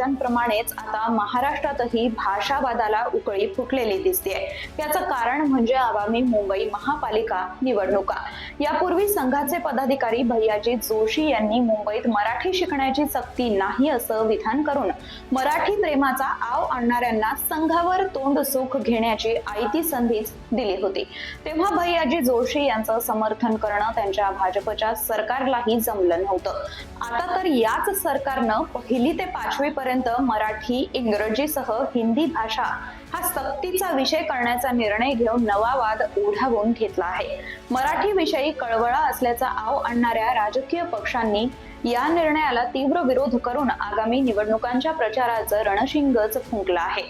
राज्यांप्रमाणेच आता महाराष्ट्रातही भाषावादाला उकळी फुटलेली दिसते याचं कारण म्हणजे आगामी मुंबई महापालिका निवडणुका. यापूर्वी संघाचे पदाधिकारी भैयाजी जोशी यांनी मुंबईत मराठी शिकण्याची सक्ती नाही असं विधान करून मराठी प्रेमाचा आव आणणाऱ्यांना संघावर तोंड सुख घेण्याची आयती संधीच दिली होती. तेव्हा भैयाजी जोशी यांचं समर्थन करणं त्यांच्या भाजपच्या सरकारलाही जमलं नव्हतं. आता तर याच सरकारनं पहिली ते पाचवी पर्यंत मराठी इंग्रजीसह हिंदी भाषा हा सक्तीचा विषय करण्याचा निर्णय घेऊन नवा वाद ओढावून घेतला आहे. मराठी विषयी कळवळा असल्याचा आव आणणाऱ्या राजकीय पक्षांनी या निर्णयाला तीव्र विरोध करून आगामी निवडणुकांच्या प्रचाराचं रणशिंगच फुंकलं आहे.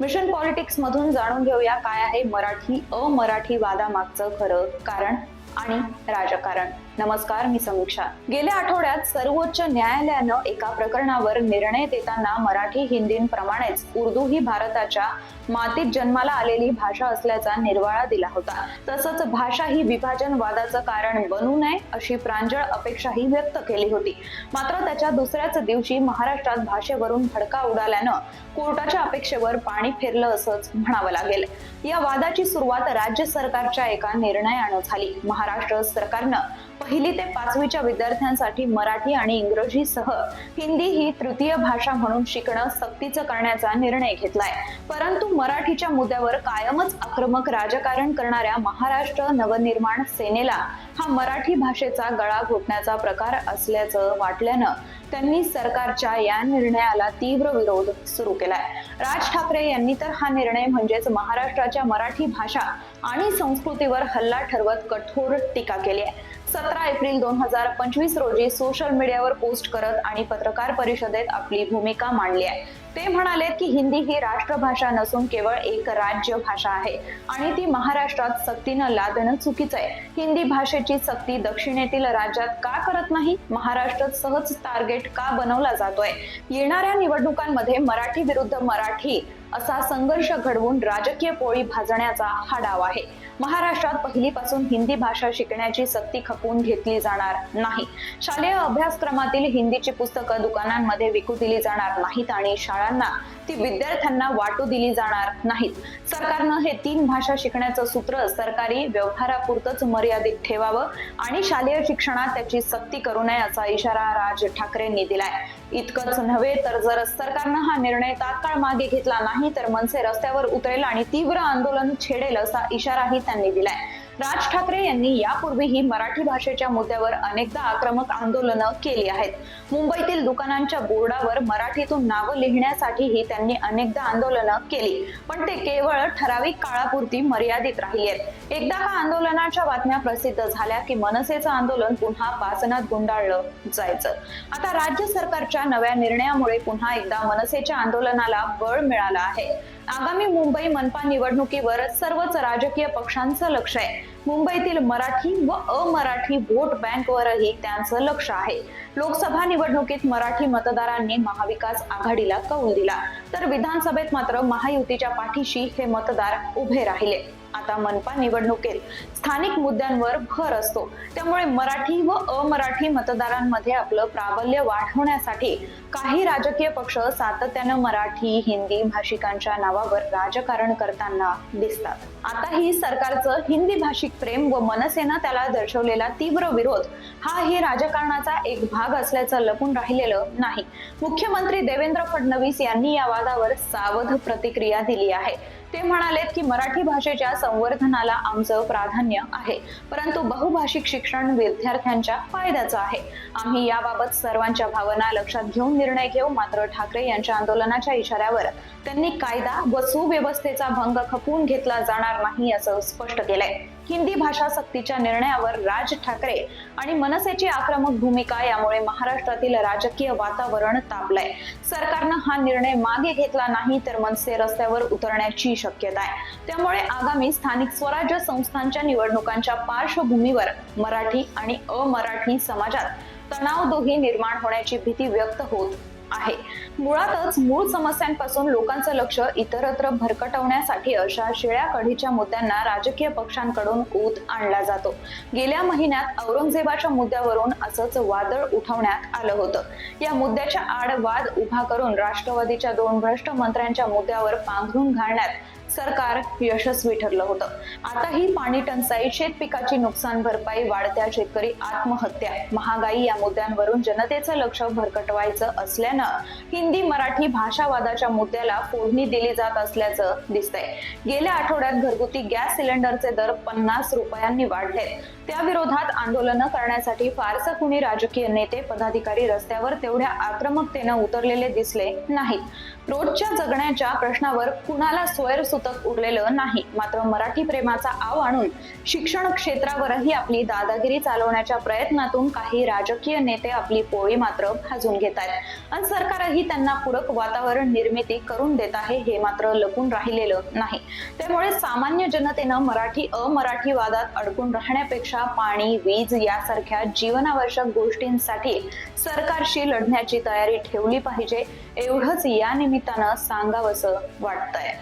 मिशन पॉलिटिक्स मधून जाणून घेऊया काय आहे मराठी अमराठी वादामागचं खरं कारण. आणि राजकारण. नमस्कार मी समीक्षा. गेल्या आठवड्यात सर्वोच्च न्यायालयानं एका प्रकरणावर निर्णय देताना मराठी हिंदींप्रमाणेच उर्दू ही भारताच्या मातीत जन्माला आलेली भाषा असल्याचा निर्वाळा दिला होता. तसंच भाषा ही विभाजनवादाचं कारण बनू नये अशी प्रांजळ अपेक्षाही व्यक्त केली होती. मात्र त्याच्या दुसऱ्याच दिवशी महाराष्ट्रात भाषेवरून भडका उडाल्यानं कोर्टाच्या अपेक्षेवर पाणी फिरलं असंच म्हणावं लागेल. या वादाची सुरुवात राज्य सरकारच्या एका निर्णयानं झाली. महाराष्ट्र सरकारनं पहिली ते पाचवीच्या विद्यार्थ्यांसाठी मराठी आणि इंग्रजीसह हिंदी ही तृतीय भाषा म्हणून शिकणं सक्तीचं करण्याचा निर्णय घेतलाय. परंतु मराठीच्या मुद्द्यावर कायमच आक्रमक राजकारण करणाऱ्या महाराष्ट्र नवनिर्माण सेनेला हा मराठी भाषेचा गळा घोटण्याचा प्रकार असल्याचं वाटल्यानं त्यांनी सरकारच्या या निर्णयाला तीव्र विरोध सुरू केलाय. राज ठाकरे यांनी तर हा निर्णय म्हणजेच महाराष्ट्राच्या मराठी भाषा आणि संस्कृतीवर हल्ला ठरवत कठोर टीका केली आहे. सतरा एप्रिल दोन हजार पंचवीस रोजी सोशल मीडियावर पोस्ट करत आणि पत्रकार परिषदेत आपली भूमिका मांडली आहे. ते म्हणाले की हिंदी ही राष्ट्रभाषा नसून केवळ एक राज्य भाषा आहे. आणि ती महाराष्ट्रात सक्तीनं लादणं चुकीचं आहे. हिंदी भाषेची सक्ती दक्षिणेतील राज्यात का करत नाही? महाराष्ट्रात सहज टार्गेट का बनवला जातोय? येणाऱ्या निवडणुकांमध्ये मराठी विरुद्ध मराठी असा संघर्ष घडवून राजकीय पोळी भाजण्याचा हा डाव आहे. महाराष्ट्रात पहिलीपासून हिंदी भाषा शिकण्याची सक्ती खपवून घेतली जाणार नाही. शालेय अभ्यासक्रमातील हिंदीची पुस्तकं दुकानांमध्ये विकू दिली जाणार नाहीत आणि शाळांना ती विद्यार्थ्यांना वाटू दिली जाणार नाहीत. सरकारनं हे तीन भाषा शिकण्याचं सूत्र सरकारी व्यवहारापुरतच मर्यादित ठेवावं आणि शालेय शिक्षणात त्याची सक्ती करू नये असा इशारा राज ठाकरेंनी दिलाय. इतकंच नव्हे तर जर सरकारनं हा निर्णय तात्काळ मागे घेतला नाही तर मनसे रस्त्यावर उतरेल आणि तीव्र आंदोलन छेडेल असा इशाराही त्यांनी दिलाय. राज ठाकरे यांनी यापूर्वीही मराठी भाषेच्या मुद्द्यावर अनेकदा आक्रमक आंदोलनं केली आहेत. मुंबईतील दुकानांच्या बोर्डावर मराठीतून नावं लिहिण्यासाठीही त्यांनी अनेकदा आंदोलनं केली. पण ते केवळ ठराविक काळापुरती मर्यादित राहिली आहेत एकदा हा आंदोलनाच्या बातम्या प्रसिद्ध झाल्या की मनसेचं आंदोलन पुन्हा पासनात गुंडाळलं जायचं. आता राज्य सरकारच्या नव्या निर्णयामुळे पुन्हा एकदा मनसेच्या आंदोलनाला बळ मिळालं आहे. आगामी मुंबई मनपा निवडणुकीवर सर्वच राजकीय पक्षांचं लक्ष आहे. मुंबईतील मराठी व अमराठी वोट बँकवरही त्यांचं लक्ष आहे. लोकसभा निवडणुकीत मराठी मतदारांनी महाविकास आघाडीला कौल दिला. तर विधानसभेत मात्र महायुतीच्या पाठीशी हे मतदार उभे राहिले. आता मनपा निवडणुकीत स्थानिक मुद्द्यांवर भर असतो. त्यामुळे मराठी व अमराठी मतदारांमध्ये आपलं प्राबल्य वाढवण्यासाठी काही राजकीय पक्ष सातत्यानं मराठी हिंदी भाषिकांच्या नावावर राजकारण करताना दिसतात. आता ही सरकारचं हिंदी भाषिक प्रेम व मनसेनं त्याला दर्शवलेला तीव्र विरोध हा ही राजकारणाचा एक भाग असल्याचं लपून राहिलेलं नाही. मुख्यमंत्री देवेंद्र फडणवीस यांनी या वादावर सावध प्रतिक्रिया दिली आहे. ते म्हणालेत की मराठी भाषेच्या संवर्धनाला आमचं प्राधान्य आहे. परंतु बहुभाषिक शिक्षण विद्यार्थ्यांच्या फायद्याचं आहे. आम्ही याबाबत सर्वांच्या भावना लक्षात घेऊन निर्णय घेऊ मात्र ठाकरे यांच्या आंदोलनाच्या इशाऱ्यावर त्यांनी कायदा व सुव्यवस्थेचा भंग खपवून घेतला जाणार नाही असं स्पष्ट केलंय. हिंदी भाषा सक्तीच्या निर्णयावर राज ठाकरे आणि मनसेची आक्रमक भूमिका यामुळे महाराष्ट्रातील राजकीय वातावरण तापलंय. सरकारनं हा निर्णय मागे घेतला नाही तर मनसे रस्त्यावर उतरण्याची शक्यता आहे. त्यामुळे आगामी स्थानिक स्वराज्य संस्थांच्या निवडणुकांच्या पार्श्वभूमीवर मराठी आणि अमराठी समाजात तणाव दोघे निर्माण होण्याची भीती व्यक्त होत आहे. मुळातच मूळ समस्यांपासून लोकांचं लक्ष इतरत्र भरकटवण्यासाठी अशा शिळ्या कढीच्या मुद्द्यांना राजकीय पक्षांकडून ऊत आणला जातो. गेल्या महिन्यात औरंगजेबाच्या मुद्द्यावरून असंच वादळ उठवण्यात आलं होतं. या मुद्द्याच्या आड वाद उभा करून राष्ट्रवादीच्या दोन भ्रष्ट मंत्र्यांच्या मुद्द्यावर पांघरून घालण्यात सरकार यशस्वी ठरलं होतं. आता ही पाणी टंचाई शेत पिकाची नुकसान भरपाई वाढत्या शेतकरी आत्महत्या महागाई या मुद्द्यांवरून जनतेचं लक्ष भरकटवायचं असल्यानं हिंदी मराठी भाषावादाच्या मुद्द्याला फोडणी दिली जात असल्याचं दिसतंय. गेल्या आठवड्यात घरगुती गॅस सिलेंडरचे दर पन्नास रुपयांनी वाढलेत. त्याविरोधात आंदोलनं करण्यासाठी फारसं कुणी राजकीय नेते पदाधिकारी रस्त्यावर तेवढ्या आक्रमकतेनं उतरलेले दिसले नाहीत. रोजच्या जगण्याच्या प्रश्नावर कुणाला स्वैरसुतक उरलेलं नाही. मात्र मराठी प्रेमाचा आव आणून शिक्षण क्षेत्रावरही आपली दादागिरी चालवण्याच्या प्रयत्नातून काही राजकीय नेते आपली पोळी मात्र भाजून घेत आहेत. आणि सरकारही त्यांना पूरक वातावरण निर्मिती करून देत आहे हे मात्र लपून राहिलेलं नाही. त्यामुळे सामान्य जनतेनं मराठी अमराठी वादात अडकून राहण्यापेक्षा पाणी वीज यासारख्या जीवनावश्यक गोष्टींसाठी सरकारशी लढण्याची तयारी ठेवली पाहिजे. एवढंच या निमित्त निमित्तानं सांगावंसं वाटतंय.